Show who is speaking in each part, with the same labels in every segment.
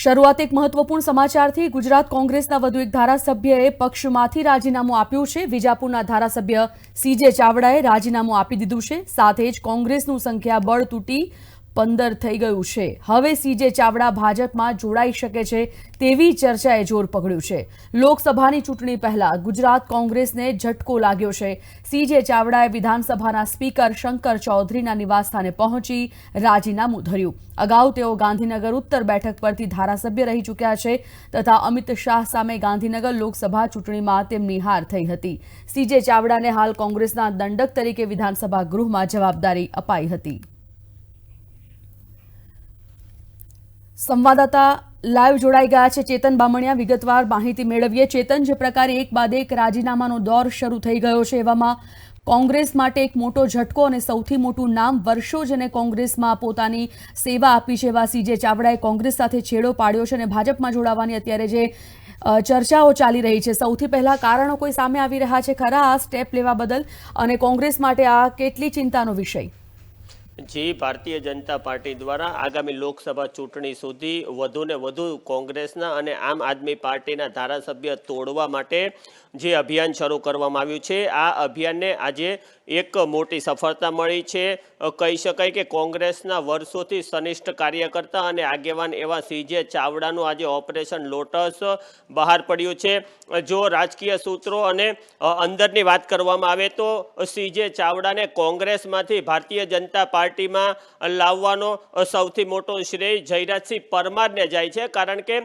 Speaker 1: શરૂઆત એક મહત્વપૂર્ણ સમાચારથી ગુજરાત કોંગ્રેસના વધુ એક ધારાસભ્યએ પક્ષમાંથી રાજીનામું આપ્યું છે. વિજાપુરના ધારાસભ્ય સીજે ચાવડાએ રાજીનામું આપી દીધું છે. સાથે જ કોંગ્રેસનું સંખ્યાબળ તૂટી પંદર થઈ ગયું છે. હવે સીજે ચાવડા ભાજપમાં જોડાઈ શકે છે તેવી ચર્ચાએ જોર પકડ્યું છે. લોકસભાની ચૂંટણી પહેલા ગુજરાત કોંગ્રેસને ઝટકો લાગ્યો છે. સીજે ચાવડાએ વિધાનસભાના સ્પીકર શંકર ચૌધરીના નિવાસસ્થાને પહોંચી રાજીનામું ધર્યું. અગાઉ તેઓ ગાંધીનગર ઉત્તર બેઠક પરથી ધારાસભ્ય રહી ચૂક્યા છે તથા અમિત શાહ સામે ગાંધીનગર લોકસભા ચૂંટણીમાં તેમની હાર થઈ હતી. સીજે ચાવડાને હાલ કોંગ્રેસના દંડક તરીકે વિધાનસભા ગૃહમાં જવાબદારી અપાઈ હતી. સંવાદદાતા લાઈવ જોડાઈ ગયા છે. ચેતન બામણિયા, વિગતવાર માહિતી મેળવીએ. ચેતન, જે પ્રકારે એક બાદ એક રાજીનામાનો દોર શરૂ થઈ ગયો છે, એવામાં કોંગ્રેસ માટે એક મોટો ઝટકો અને સૌથી મોટું નામ વર્ષો જેને કોંગ્રેસમાં પોતાની સેવા આપી છે. એવા સીજે ચાવડાએ કોંગ્રેસ સાથે છેડો પાડ્યો છે અને ભાજપમાં જોડાવાની અત્યારે જે ચર્ચાઓ ચાલી રહી છે. સૌથી પહેલા કારણો કોઈ સામે આવી રહ્યા છે ખરા? આ સ્ટેપ લેવા બદલ અને કોંગ્રેસ માટે આ કેટલી ચિંતાનો વિષય?
Speaker 2: જે, ભારતીય જનતા પાર્ટી દ્વારા આગામી લોકસભા ચૂંટણી સુધી વધુને વધુ કોંગ્રેસના અને આમ આદમી પાર્ટીના ધારાસભ્ય તોડવા માટે જે અભિયાન શરૂ કરવામાં આવ્યું છે, આ અભિયાનને આજે એક મોટી સફળતા મળી છે. કહી શકાય કે કોંગ્રેસના વર્ષોથી સનિષ્ઠ કાર્યકર્તા અને આગેવાન એવા સીજે ચાવડાનું આજે ઓપરેશન લોટસ બહાર પડ્યું છે. જો રાજકીય સૂત્રો અને અંદરની વાત કરવામાં આવે તો સીજે ચાવડાને કોંગ્રેસમાંથી ભારતીય જનતા પાર્ટીમાં લાવવાનો સૌથી મોટો શ્રેય જયરાજસિંહ પરમારને જાય છે. કારણ કે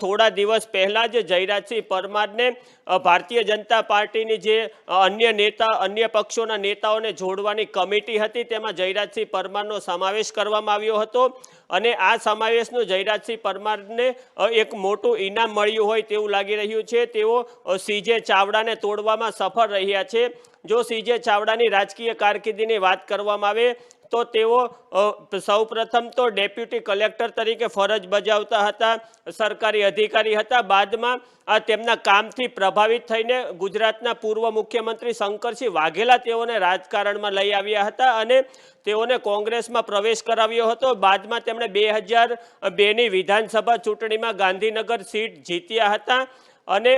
Speaker 2: થોડા દિવસ પહેલાં જ જયરાજસિંહ પરમારને ભારતીય જનતા પાર્ટીની જે અન્ય નેતા, અન્ય પક્ષોના નેતાઓને જોડવાની કમિટી હતી, તેમાં જયરાજસિંહ પરમારનો સમાવેશ કરવામાં આવ્યો હતો. અને આ સમાવેશનું જયરાજસિંહ પરમારને એક મોટું ઇનામ મળ્યું હોય તેવું લાગી રહ્યું છે. તેઓ સીજે ચાવડાને તોડવામાં સફળ રહ્યા છે. જો સીજે ચાવડાની રાજકીય કારકિર્દીની વાત કરવામાં આવે તો તેઓ સૌપ્રથમ તો ડેપ્યુટી કલેક્ટર તરીકે ફરજ બજાવતા હતા, સરકારી અધિકારી હતા. બાદમાં આ તેમના કામથી પ્રભાવિત થઈને ગુજરાતના પૂર્વ મુખ્યમંત્રી શંકરસિંહ વાઘેલા તેઓને રાજકારણમાં લઈ આવ્યા હતા અને તેઓને કોંગ્રેસમાં પ્રવેશ કરાવ્યો હતો. બાદમાં તેમણે બે હજાર બેની વિધાનસભા ચૂંટણીમાં ગાંધીનગર સીટ જીત્યા હતા. અને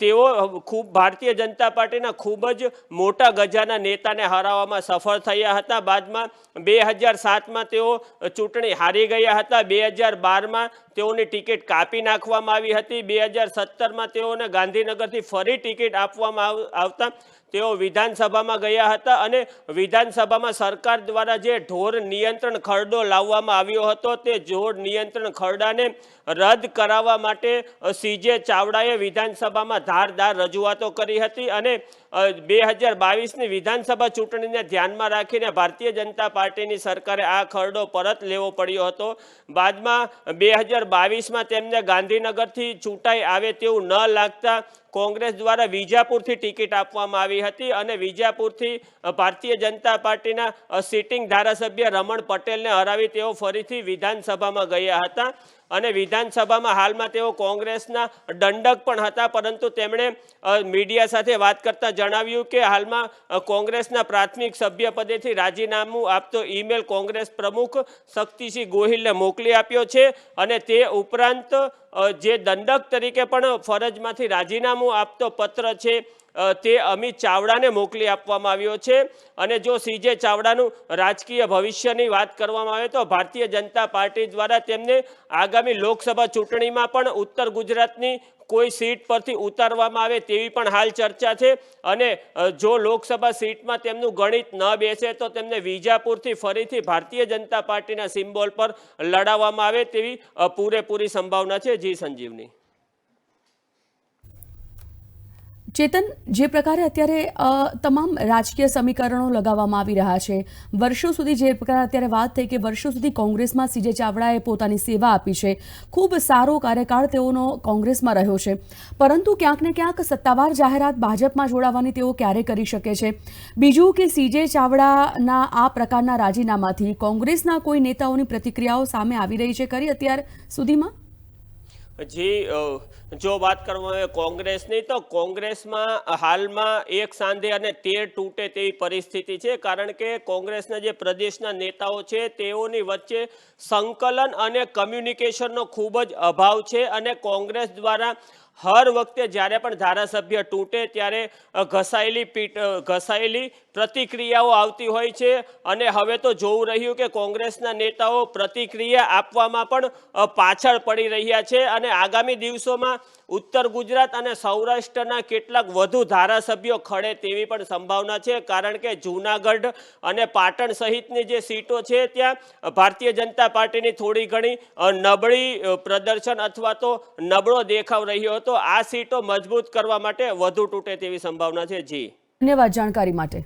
Speaker 2: તેઓ ખૂબ, ભારતીય જનતા પાર્ટીના ખૂબ જ મોટા ગજાના નેતાને હરાવવામાં સફળ થયા હતા. બાદમાં બે હજાર સાતમાં તેઓ ચૂંટણી હારી ગયા હતા. બે હજાર બારમાં તેઓની ટિકિટ કાપી નાખવામાં આવી હતી. બે હજાર સત્તરમાં તેઓને ગાંધીનગરથી ફરી ટિકિટ આપવામાં આવ- આવતા તેઓ વિધાનસભામાં ગયા હતા અને વિધાનસભામાં સરકાર દ્વારા જે ઢોર નિયંત્રણ ખરડો લાવવામાં આવ્યો હતો, તે ઢોર નિયંત્રણ ખરડાને રદ કરાવવા માટે સીજે ચાવડાએ વિધાનસભામાં ધારદાર રજૂઆતો કરી હતી અને બે હજાર બાવીસની વિધાનસભા ચૂંટણીને ધ્યાનમાં રાખીને ભારતીય જનતા પાર્ટીની સરકારે આ ખરડો પરત લેવો પડ્યો હતો. બાદમાં બે હજાર બાવીસમાં તેમને ગાંધીનગરથી ચૂંટાઈ આવે તેવું ન લાગતા કોંગ્રેસ દ્વારા વિજાપુરથી ટિકિટ આપવામાં આવી હતી અને વિજાપુરથી ભારતીય જનતા પાર્ટીના સિટિંગ ધારાસભ્ય રમણ પટેલને હરાવી તેઓ ફરીથી વિધાનસભામાં ગયા હતા. અને વિધાનસભામાં હાલમાં તેઓ કોંગ્રેસના દંડક પણ હતા, પરંતુ તેમણે મીડિયા સાથે વાત કરતા જણાવ્યું કે હાલમાં કોંગ્રેસના પ્રાથમિક સભ્યપદેથી રાજીનામું આપતો ઈમેલ કોંગ્રેસ પ્રમુખ શક્તિસિંહ ગોહિલને મોકલી આપ્યો છે અને તે ઉપરાંત જે દંડક તરીકે પણ ફરજમાંથી રાજીનામું આપતો પત્ર છે તે અમિત ચાવડાને મોકલી આપવામાં આવ્યો છે. અને જો સીજે ચાવડાનું રાજકીય ભવિષ્યની વાત કરવામાં આવે તો ભારતીય જનતા પાર્ટી દ્વારા તેમને આગામી લોકસભા ચૂંટણીમાં પણ ઉત્તર ગુજરાતની કોઈ સીટ પરથી ઉતારવામાં આવે તેવી પણ હાલ ચર્ચા છે. અને જો લોકસભા સીટમાં તેમનું ગણિત ન બેસે તો તેમને વિજાપુરથી ફરીથી ભારતીય જનતા પાર્ટીના સિમ્બોલ પર લડાવવામાં આવે તેવી પૂરેપૂરી સંભાવના છે. જી સંજીવની.
Speaker 1: ચેતન, જે પ્રકારે અત્યારે તમામ રાજકીય સમીકરણો લગાવવામાં આવી રહ્યા છે, વર્ષો સુધી જે પ્રકારે અત્યારે વાત થઈ કે વર્ષો સુધી કોંગ્રેસમાં સીજે ચાવડાએ પોતાની સેવા આપી છે, ખૂબ સારો કાર્યકાળ તેઓનો કોંગ્રેસમાં રહ્યો છે. પરંતુ ક્યાંક ને ક્યાંક સત્તાવાર જાહેરાત ભાજપમાં જોડાવાની તેઓ ક્યારે કરી શકે છે? બીજું કે સીજે ચાવડાના આ પ્રકારના રાજીનામાથી કોંગ્રેસના કોઈ નેતાઓની પ્રતિક્રિયાઓ સામે આવી રહી છે ખરી અત્યાર સુધીમાં?
Speaker 2: જી જો વાત કરવામાં આવે કોંગ્રેસની, તો કોંગ્રેસમાં હાલમાં એક સાંધે અને તેર તૂટે તેવી પરિસ્થિતિ છે. કારણ કે કોંગ્રેસના જે પ્રદેશના નેતાઓ છે, તેઓની વચ્ચે સંકલન અને કમ્યુનિકેશનનો ખૂબ જ અભાવ છે અને કોંગ્રેસ દ્વારા હર વખતે જ્યારે પણ ધારાસભ્ય તૂટે ત્યારે ઘસાયેલી પીટ ઘસાયેલી પ્રતિક્રિયાઓ આવતી હોય છે. અને હવે તો જોવું રહ્યું કે કોંગ્રેસના નેતાઓ પ્રતિક્રિયા આપવામાં પણ પાછળ પડી રહ્યા છે. અને આગામી દિવસોમાં ઉત્તર ગુજરાત અને સૌરાષ્ટ્રના કેટલાક વધુ ધારાસભ્યો ખડે તેવી પણ સંભાવના છે. કારણ કે જૂનાગઢ અને પાટણ સહિતની જે સીટો છે ત્યાં ભારતીય જનતા પાર્ટીની થોડી ઘણી નબળી પ્રદર્શન અથવા તો નબળો દેખાવ રહ્યો હતો. આ સીટો મજબૂત કરવા માટે વધુ તૂટે તેવી સંભાવના છે. જી.
Speaker 1: ધન્યવાદ જાણકારી માટે.